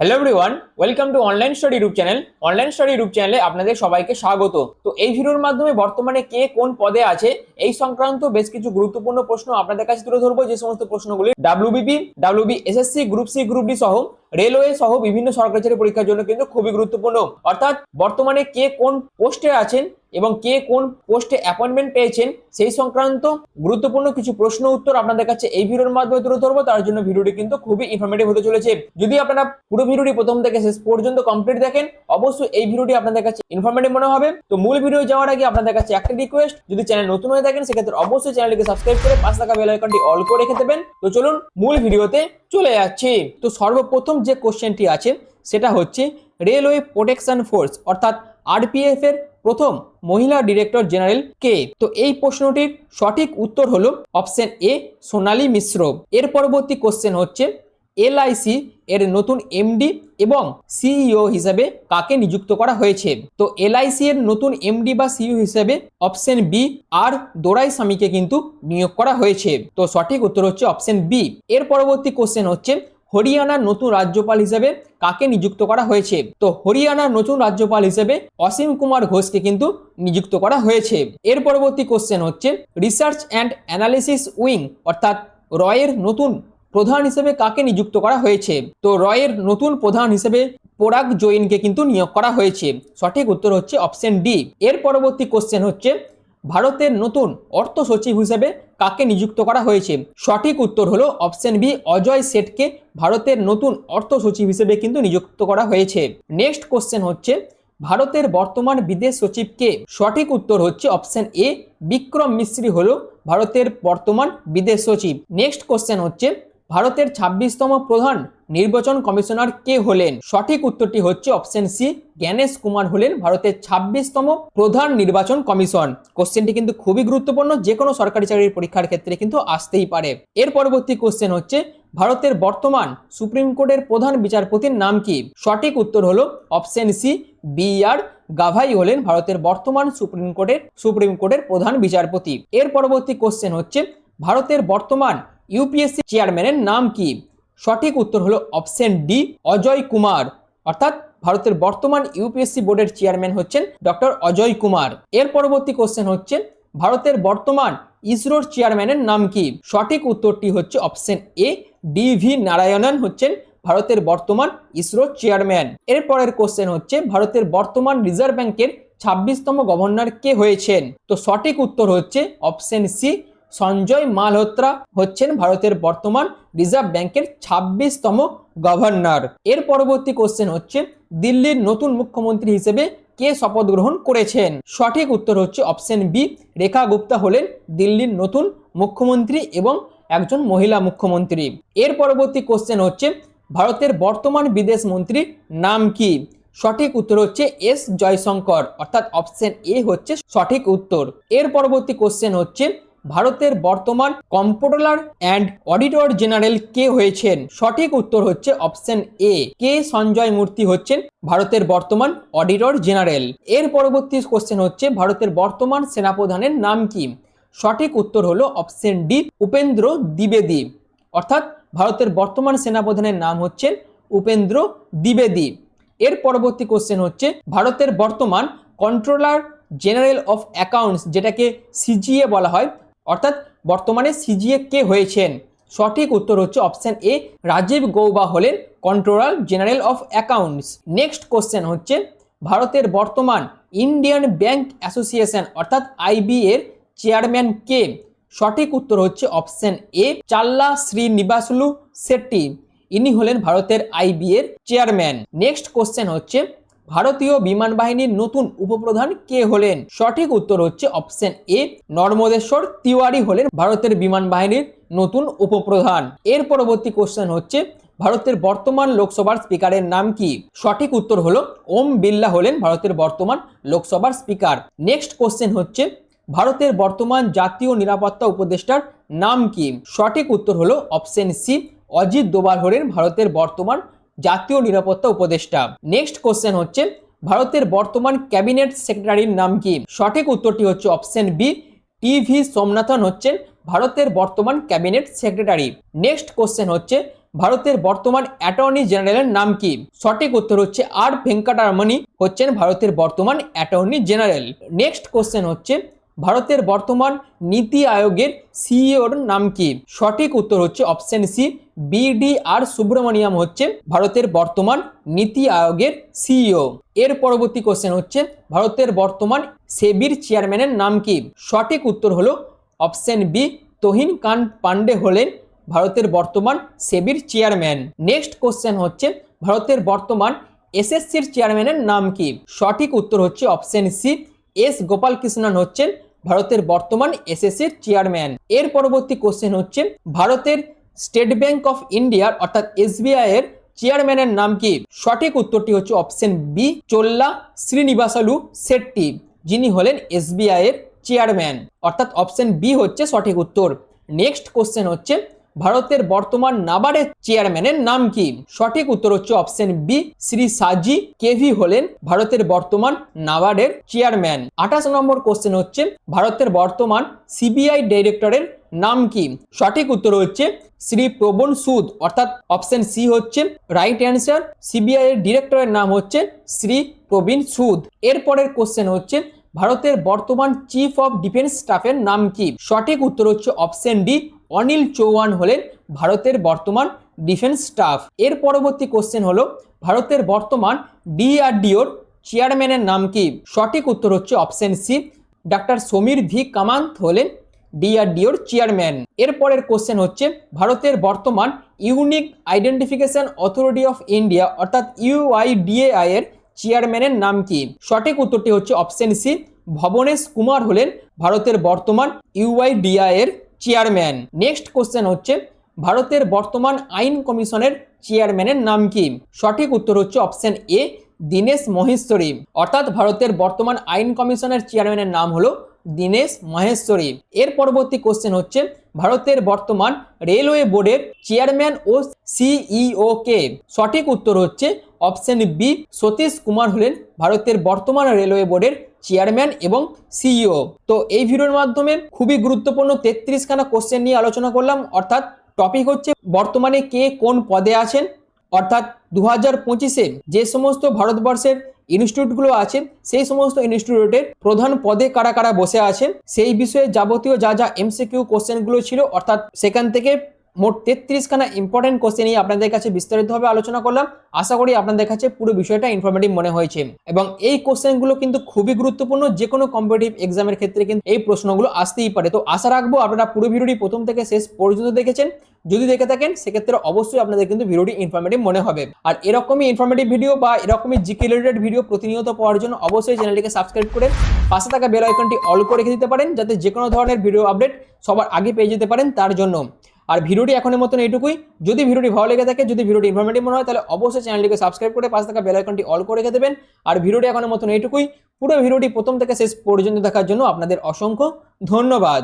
Hello everyone welcome to online study YouTube channel online study YouTube চ্যানেলে আপনাদের সবাইকে স্বাগত। তো এই ভিডিওর মাধ্যমে বর্তমানে কে কোন পদে আছে, এই সংক্রান্ত বেশ কিছু গুরুত্বপূর্ণ প্রশ্ন আপনাদের কাছে তুলে ধরবো। যে সমস্ত প্রশ্নগুলি WBP WB SSC group C group D সহ রেলওয়ে সহ বিভিন্ন সরকারি পরীক্ষার জন্য কিন্তু খুবই গুরুত্বপূর্ণ। অর্থাৎ বর্তমানে কে কোন পোস্টে আছেন এবং কে কোন পোস্টে অ্যাপয়েন্টমেন্ট পেয়েছেন সেই সংক্রান্ত গুরুত্বপূর্ণ কিছু প্রশ্ন উত্তর আপনাদের কাছে এই ভিডিওর মাধ্যমে তুলে ধরবো। তার জন্য ভিডিওটি কিন্তু খুবই ইনফরমেটিভ হতে চলেছে। যদি আপনারা পুরো ভিডিওটি প্রথম থেকে শেষ পর্যন্ত কমপ্লিট দেখেন, অবশ্যই এই ভিডিওটি আপনাদের কাছে ইনফরমেটিভ মনে হবে। তো মূল ভিডিও যাওয়ার আগে আপনাদের কাছে একটা রিকোয়েস্ট যদি চ্যানেল নতুন হয়ে থাকেন, সেক্ষেত্রে অবশ্যই চ্যানেলটিকে সাবস্ক্রাইব করে পাঁচ টাকা বেল আইকনটি অল করে রেখে দেবেন। তো চলুন মূল ভিডিওতে চলে যাচ্ছি। তো সর্বপ্রথম যে কোশ্চেনটি আছে, সেটা হচ্ছে রেলওয়ে প্রোটেকশন ফোর্স অর্থাৎ আরপিএফ এর প্রথম মহিলা ডিরেক্টর জেনারেল কে? তো এই প্রশ্নটির সঠিক উত্তর হল অপশন এ, সোনালী মিশ্র। এর পরবর্তী কোশ্চেন হচ্ছে এলআইসি এর নতুন এমডি এবং সিইও হিসাবে কাকে নিযুক্ত করা হয়েছে? তো এলআইসি এর নতুন এমডি বা সিইও হিসেবে অপশন বি, আর দোরাই স্বামীকে কিন্তু নিয়োগ করা হয়েছে। তো সঠিক উত্তর হচ্ছে অপশন বি। এর পরবর্তী কোশ্চেন হচ্ছে হরিয়ানার নতুন রাজ্যপাল হিসেবে কাকে নিযুক্ত করা হয়েছে? তো হরিয়ানার নতুন রাজ্যপাল হিসেবে অসীম কুমার ঘোষকে কিন্তু নিযুক্ত করা হয়েছে। এর পরবর্তী কোশ্চেন হচ্ছে রিসার্চ অ্যান্ড অ্যানালিসিস উইং অর্থাৎ রয়ের নতুন প্রধান হিসেবে কাকে নিযুক্ত করা হয়েছে? তো রয়ের নতুন প্রধান হিসেবে পোরাগ জৈনকে কিন্তু নিয়োগ করা হয়েছে। সঠিক উত্তর হচ্ছে অপশন ডি এর পরবর্তী কোশ্চেন হচ্ছে ভারতের নতুন অর্থ সচিব হিসেবে কাকে নিযুক্ত করা হয়েছে? সঠিক উত্তর হলো অপশন বি, অজয় সেঠকে ভারতের নতুন অর্থ সচিব হিসেবে কিন্তু নিযুক্ত করা হয়েছে। নেক্সট কোশ্চেন হচ্ছে, ভারতের বর্তমান বিদেশ সচিবকে সঠিক উত্তর হচ্ছে অপশন এ, বিক্রম মিশ্রি হলো ভারতের বর্তমান বিদেশ সচিব। নেক্সট কোশ্চেন হচ্ছে ভারতের ছাব্বিশতম প্রধান নির্বাচন কমিশনার কে হলেন? সঠিক উত্তরটি হচ্ছে অপশন সি, জ্ঞানেশ কুমার হলেন ভারতের ছাব্বিশতম প্রধান নির্বাচন কমিশন। কোশ্চেনটি কিন্তু খুবই গুরুত্বপূর্ণ যে কোনো সরকারি চাকরির পরীক্ষার ক্ষেত্রে কিন্তু আসতেই পারে। এর পরবর্তী কোশ্চেন হচ্ছে, ভারতের বর্তমান সুপ্রিম কোর্টের প্রধান বিচারপতির নাম কি? সঠিক উত্তর হলো option C, B R Gavai হলেন ভারতের বর্তমান সুপ্রিম কোর্টের সুপ্রিম কোর্টের প্রধান বিচারপতি। এর পরবর্তী কোশ্চেন হচ্ছে, ভারতের বর্তমান ইউপিএসসি চেয়ারম্যানের নাম কি? সঠিক উত্তর হলো অপশন ডি অজয় কুমার। অর্থাৎ ভারতের বর্তমান ইউপিএসসি বোর্ডের চেয়ারম্যান হচ্ছেন ডক্টর অজয় কুমার। এর পরবর্তী কোশ্চেন হচ্ছে, ভারতের বর্তমান ইসরোর চেয়ারম্যানের নাম কি? সঠিক উত্তরটি হচ্ছে option A D V Narayanan হচ্ছেন ভারতের বর্তমান ইসরো চেয়ারম্যান এর পরের কোশ্চেন হচ্ছে, ভারতের বর্তমান রিজার্ভ ব্যাংকের ছাব্বিশতম গভর্নর কে হয়েছেন? তো সঠিক উত্তর হচ্ছে অপশন সি সঞ্জয় মালহোত্রা হচ্ছেন ভারতের বর্তমান রিজার্ভ ব্যাংকের ছাব্বিশতম গভর্নর। এর পরবর্তী কোশ্চেন হচ্ছে, দিল্লির নতুন মুখ্যমন্ত্রী হিসেবে কে শপথ গ্রহণ করেছেন? সঠিক উত্তর হচ্ছে অপশন বি রেখা গুপ্তা হলেন দিল্লির নতুন মুখ্যমন্ত্রী এবং একজন মহিলা মুখ্যমন্ত্রী। এর পরবর্তী কোশ্চেন হচ্ছে, ভারতের বর্তমান বিদেশ মন্ত্রীর নাম কি? সঠিক উত্তর হচ্ছে এস জয়শঙ্কর, অর্থাৎ অপশন এ হচ্ছে সঠিক উত্তর। এর পরবর্তী কোশ্চেন হচ্ছে ভারতের বর্তমান কম্পোটলার অ্যান্ড অডিটর জেনারেল কে হয়েছেন? সঠিক উত্তর হচ্ছে অপশন এ। কে সঞ্জয় মূর্তি হচ্ছেন ভারতের বর্তমান অডিটর জেনারেল। এর পরবর্তী কোশ্চেন হচ্ছে ভারতের বর্তমান সেনাপ্রধানের নাম কি? সঠিক উত্তর হলো অপশন ডি, উপেন্দ্র দ্বিবেদী। অর্থাৎ ভারতের বর্তমান সেনাপ্রধানের নাম হচ্ছেন উপেন্দ্র দ্বিবেদী। এর পরবর্তী কোশ্চেন হচ্ছে ভারতের বর্তমান কন্ট্রোলার জেনারেল অফ অ্যাকাউন্টস, যেটাকে সিজিএ বলা হয় অর্থাৎ বর্তমানে সিজিএ কে হয়েছেন? সঠিক উত্তর হচ্ছে অপশন এ রাজীব গৌবা হলেন controller general of accounts next question হচ্ছে, ভারতের বর্তমান ইন্ডিয়ান ব্যাংক অ্যাসোসিয়েশন অর্থাৎ আইবি এর চেয়ারম্যান কে? সঠিক উত্তর হচ্ছে অপশন এ চাল্লা শ্রীনিবাসলু শেট্টি। ইনি হলেন ভারতের আইবি এর চেয়ারম্যান নেক্সট কোশ্চেন হচ্ছে ভারতীয় বিমান বাহিনীর নতুন উপপ্রধান কে হলেন? সঠিক উত্তর হচ্ছে অপশন এ, নর্মদেশ্বর তিওয়ারি হলেন ভারতের বিমান বাহিনীর নতুন উপপ্রধান। এর পরবর্তী কোশ্চেন হচ্ছে, ভারতের বর্তমান লোকসভার স্পিকারের নাম কি? সঠিক উত্তর হলো, ওম বিল্লা হলেন ভারতের বর্তমান লোকসভার স্পিকার। নেক্সট কোশ্চেন হচ্ছে, ভারতের বর্তমান জাতীয় নিরাপত্তা উপদেষ্টার নাম কি? সঠিক উত্তর হলো অপশন সি, অজিত দোভাল হলেন ভারতের বর্তমান জাতীয় নিরাপত্তা উপদেষ্টা। নেক্সট কোশ্চেন হচ্ছে, ভারতের বর্তমান ক্যাবিনেট সেক্রেটারির নাম কি? সঠিক উত্তরটি হচ্ছে option B, T V Somanathan হচ্ছেন ভারতের বর্তমান ক্যাবিনেট সেক্রেটারি। নেক্সট কোশ্চেন হচ্ছে, ভারতের বর্তমান অ্যাটর্নি জেনারেলের নাম কি? সঠিক উত্তর হচ্ছে আর ভেঙ্কাটারমণি হচ্ছেন ভারতের বর্তমান অ্যাটর্নি জেনারেল। নেক্সট কোশ্চেন হচ্ছে ভারতের বর্তমান নীতি আয়োগের সিইওর নাম কি? সঠিক উত্তর হচ্ছে option C BD R Subrahmanyam হচ্ছে ভারতের বর্তমান নীতি আয়োগের সিইও এর পরবর্তী কোশ্চেন হচ্ছে ভারতের বর্তমান সেবির চেয়ারম্যানের নাম কি? সঠিক উত্তর হলো অপশন বি তহিন কান পান্ডে হলেন ভারতের বর্তমান সেবির চেয়ারম্যান নেক্সট কোশ্চেন হচ্ছে ভারতের বর্তমান এসএসসির চেয়ারম্যানের নাম কি? সঠিক উত্তর হচ্ছে option C S Gopal Krishnan হচ্ছেন ভারতের বর্তমান এসএসসির চেয়ারম্যান এর পরবর্তী কোশ্চেন হচ্ছে, ভারতের স্টেট ব্যাংক অফ ইন্ডিয়ার অর্থাৎ এসবিআই এর চেয়ারম্যানের নাম কি? সঠিক উত্তরটি হচ্ছে অপশন বি চোল্লা শ্রীনিবাসালু শেট্টি, যিনি হলেন এসবিআই এর চেয়ারম্যান অর্থাৎ অপশন বি হচ্ছে সঠিক উত্তর। নেক্সট কোশ্চেন হচ্ছে ভারতের বর্তমান নাবার্ডের চেয়ারম্যানের নাম কি? সঠিক উত্তর হচ্ছে অপশন বি শ্রী সাজি কেভি হলেন ভারতের বর্তমান নাবার্ডের চেয়ারম্যান। আঠাশ নম্বর কোশ্চেন হচ্ছে, ভারতের বর্তমান সিবিআই ডাইরেক্টরের নাম কি? সঠিক উত্তর হচ্ছে, শ্রী প্রবণ সুদ। অর্থাৎ অপশন সি হচ্ছে, রাইট অ্যান্সার সিবিআই এর ডিরেক্টরের নাম হচ্ছে শ্রী প্রবীণ সুদ। এরপরের কোশ্চেন হচ্ছে ভারতের বর্তমান চিফ অফ ডিফেন্স স্টাফের নাম কি? সঠিক উত্তর হচ্ছে অপশন ডি অনিল চৌহান হলেন ভারতের বর্তমান ডিফেন্স স্টাফ এর পরবর্তী কোশ্চেন হলো, ভারতের বর্তমান ডিআরডিওর চেয়ারম্যানের নাম কি? সঠিক উত্তর হচ্ছে option C doctor Samir V Kamat হলেন ডিআরডিওর চেয়ারম্যান এরপরের কোশ্চেন হচ্ছে, ভারতের বর্তমান unique identification authority of India অর্থাৎ ইউআইডিএআই এর চেয়ারম্যানের নাম কি? সঠিক উত্তরটি হচ্ছে অপশন সি। ভবনেশ কুমার হলেন ভারতের বর্তমান ইউআইডিআই এর চেয়ারম্যান। নেক্সট কোশ্চেন হচ্ছে, ভারতের বর্তমান আইন কমিশনের চেয়ারম্যানের নাম কি? সঠিক উত্তর হচ্ছে অপশন এ, দীনেশ মহেশ্বরী। অর্থাৎ ভারতের বর্তমান আইন কমিশনের চেয়ারম্যানের নাম হলো দীনেশ মহেশ্বরী। এর পরবর্তী কোশ্চেন হচ্ছে, ভারতের বর্তমান রেলওয়ে বোর্ডের চেয়ারম্যান ও সিইও কে? সঠিক উত্তর হচ্ছে অপশন বি, সতীশ কুমার হলেন ভারতের বর্তমান রেলওয়ে বোর্ডের চেয়ারম্যান এবং সিইও। তো এই ভিডিওর মাধ্যমে খুবই গুরুত্বপূর্ণ তেত্রিশখানা কোশ্চেন নিয়ে আলোচনা করলাম। অর্থাৎ টপিক হচ্ছে বর্তমানে কে কোন পদে আছেন? অর্থাৎ দু হাজার পঁচিশে যে সমস্ত ভারতবর্ষের ইনস্টিটিউটগুলো আছে, সেই সমস্ত ইনস্টিটিউটের প্রধান পদে কারা কারা বসে আছেন? সেই বিষয়ে যাবতীয় যা যা এমসিকিউ কোশ্চেনগুলো ছিল, অর্থাৎ সেখান থেকে মোট তেত্রিশখানা ইম্পর্টেন্ট কোশ্চেন নিয়ে আপনাদের কাছে বিস্তারিতভাবে আলোচনা করলাম। আশা করি আপনাদের কাছে পুরো বিষয়টা ইনফরমেটিভ মনে হয়েছে। এবং এই কোশ্চেনগুলো কিন্তু খুবই গুরুত্বপূর্ণ যে কোনো কম্পিটিটিভ এক্সামের ক্ষেত্রে কিন্তু এই প্রশ্নগুলো আসতেই পারে। তো আশা রাখব আপনারা পুরো ভিডিওটি প্রথম থেকে শেষ পর্যন্ত দেখেছেন। যদি দেখে থাকেন, সেক্ষেত্রে অবশ্যই আপনাদের কিন্তু ভিডিওটি ইনফরমেটিভ মনে হবে। আর এরকমই ইনফরমেটিভ ভিডিও বা এরকমই জিকে রিলেটেড ভিডিও প্রতিনিয়ত পাওয়ার জন্য অবশ্যই চ্যানেলটিকে সাবস্ক্রাইব করে পাশে থাকা বেল আইকনটি অল করে রেখে দিতে পারেন, যাতে যে কোনো ধরনের ভিডিও আপডেট সবার আগে পেয়ে যেতে পারেন তার জন্য। আর ভিডিওটি এখনের মতন এইটুকুই। যদি ভিডিওটি ভালো লেগে থাকে, যদি ভিডিওটি ইনফরমেটিভ মনে হয়, তাহলে অবশ্যই চ্যানেলটিকে সাবস্ক্রাইব করে পাশে থাকা বেলাইকনটি অল করে রেখে দেবেন। আর ভিডিওটি এখনের মতন এইটুকুই। পুরো ভিডিওটি প্রথম থেকে শেষ পর্যন্ত দেখার জন্য আপনাদের অসংখ্য ধন্যবাদ।